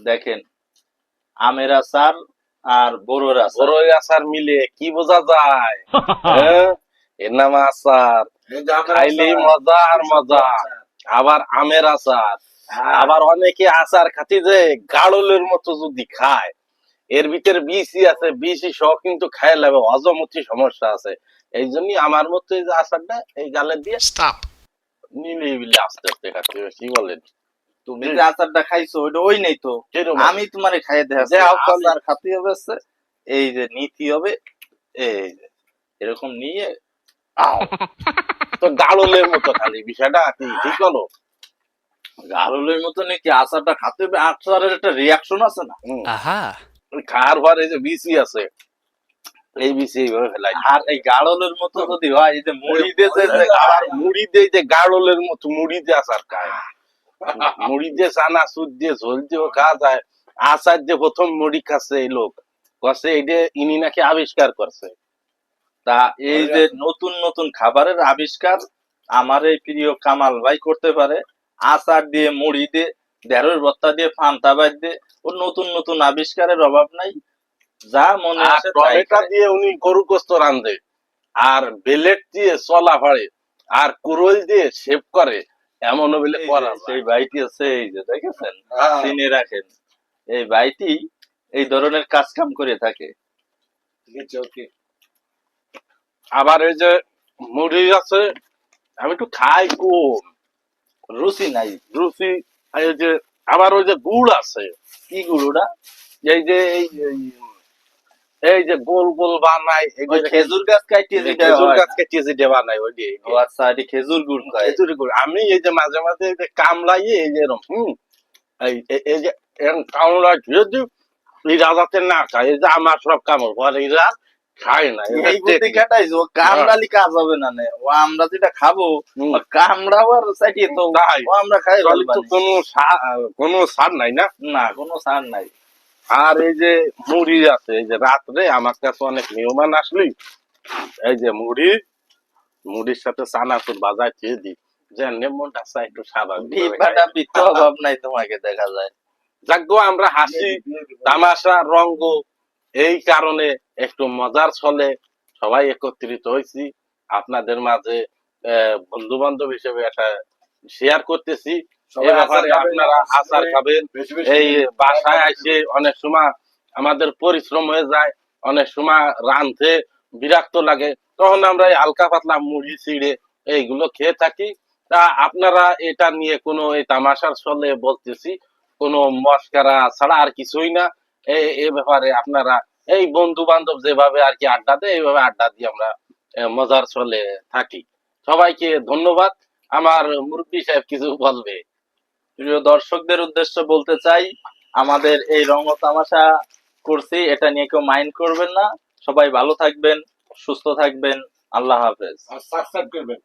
দেখেন আমের আচার আর বড়োর আচার। বড়ই আচার মিলে কি বোঝা যায়? হ্যাঁ? এর নাম আচার। খাইলেই মজা আর মজা। আবার আমের আচার। আবার অনেকে আচার খাতি যে গাড়লের মতো যদি খায় এর ভিতরে বিসি আছে বিসি সহ কিন্তু খাই লাগবে হজমতি সমস্যা আছে। এই জন্যই আমার মতো এই যে আচারটা এই গালে দিয়ে Stop. নিলে বিলে আস্তে আস্তে খাচ্ছি কি বলেন? তুমি যে আচারটা খাইছো ওইটা ওই নেই তো। আমি তোমারে খাইয়ে দেখাচ্ছি। যে আচার- খাতে হবে এই যে নীতি হবে এই যে এরকম নিয়ে আও। তো মতো খালি বিষয়টা ঠিক গারলের মতো নাকি আচারটা খাতে হবে? আচারের একটা রিয়াকশন আছে না. খাওয়ার পরে যে বিসি আছে? এই বিসি এইভাবে ফেলাই। আর এই গাড়লের মতো যদি হয় এই যে মুড়ি দিয়ে যে- যে আর মুড়ি দিয়ে যে গাড়লের মতো মুড়ি দিয়ে আচার খায়। মুড়ি দিয়ে চানা সুদ দিয়ে ঝোল দিয়েও খাওয়া যায়। আচার দিয়ে প্রথম মুড়ি খাচ্ছে এই লোক। কছে এটা ইনি নাকি আবিষ্কার করছে। তা এই যে নতুন নতুন খাবারের আবিষ্কার আমার এই প্রিয় কামাল ভাই করতে পারে। আচার দিয়ে মুড়ি দিয়ে ঢেঁড়স ভর্তা দিয়ে ফান্তা বাদ দিয়ে। ওর নতুন নতুন আবিষ্কারের অভাব নাই। যা মনে আসে তাই টমেটো দিয়ে উনি গরু গোস্ত রান্ধে আর বেলেট দিয়ে চলা ফাড়ে আর কুরল দিয়ে শেভ করে। এমন বলে এই করা সেই বাইটি আছে এই যে দেখেছেন? হ্যাঁ। চিনে রাখেন। এই বাইটি এই ধরনের কাজ কাম করে থাকে। আবার এই যে মুড়ি আছে আমি একটু খাই কম রুচি নাই রুচি আর এই যে আবার ওই যে গুড় আছে। কি গুড়োটা এই যে এই এই- যে গোল গোল বানাই খেজুর গাছ কাটিয়ে যেটা খেজুর গাছ না? কেটে যেটা বানাই ওই ও আচ্ছা এটি খেজুর গুড় খায়। খেজুরি গুড়। আমি এই যে মাঝে মাঝে এই যে কামলাই এই যে এরকম হুম এই যে এরকম কামলা যদি এই রাজাতে না খায়। এই যে আমার সব কামড় করে এই রাত খায় না এই দেখি। ও কামড়ালি কাজ হবে না নে। ও আমরা যেটা খাব কামড়াও আর চাটিয়ে তো ও আমরা খাই তো কোনো সা- কোনো সার নাই না? না কোনো সার নাই। আর এই যে মুড়ি আছে এই যে রাত্রে আমার কাছে অনেক মেহমান আসলি এই যে মুড়ি মুড়ির সাথে চানাচুর বাজায় খেয়ে দিই যে মনটা চাই একটু স্বাভাবিক অভাব নাই তোমাকে দেখা যায়। যাগ্য আমরা হাসি তামাশা রঙ্গ এই কারণে একটু মজার ছলে সবাই একত্রিত হয়েছি আপনাদের মাঝে বন্ধু বান্ধব হিসেবে একটা শেয়ার করতেছি। আপনারা আচার খাবেন। এই বাসায় আসে অনেক সময় আমাদের পরিশ্রম হয়ে যায় অনেক সময় রাঁধতে বিরক্ত লাগে। তখন আমরা এই হালকা পাতলা মুড়ি ছিঁড়ে এইগুলো খেয়ে থাকি। তা আপনারা এটা নিয়ে কোনো এই তামাশার ছলে বলতেছি কোনো মস্কারা ছাড়া আর কিছুই না। এই এই ব্যাপারে আপনারা এই বন্ধু বান্ধব যেভাবে আর কি আড্ডা দেয় এইভাবে আড্ডা দিয়ে আমরা মজার ছলে থাকি। সবাইকে ধন্যবাদ। আমার মুরব্বী সাহেব কিছু বলবে। প্রিয় দর্শকদের উদ্দেশ্য বলতে চাই, আমাদের এই রঙ তামাশা করছি, এটা নিয়ে কেউ মাইন্ড করবেন না। সবাই ভালো থাকবেন, সুস্থ থাকবেন। আল্লাহ হাফেজ। সাবস্ক্রাইব করবেন।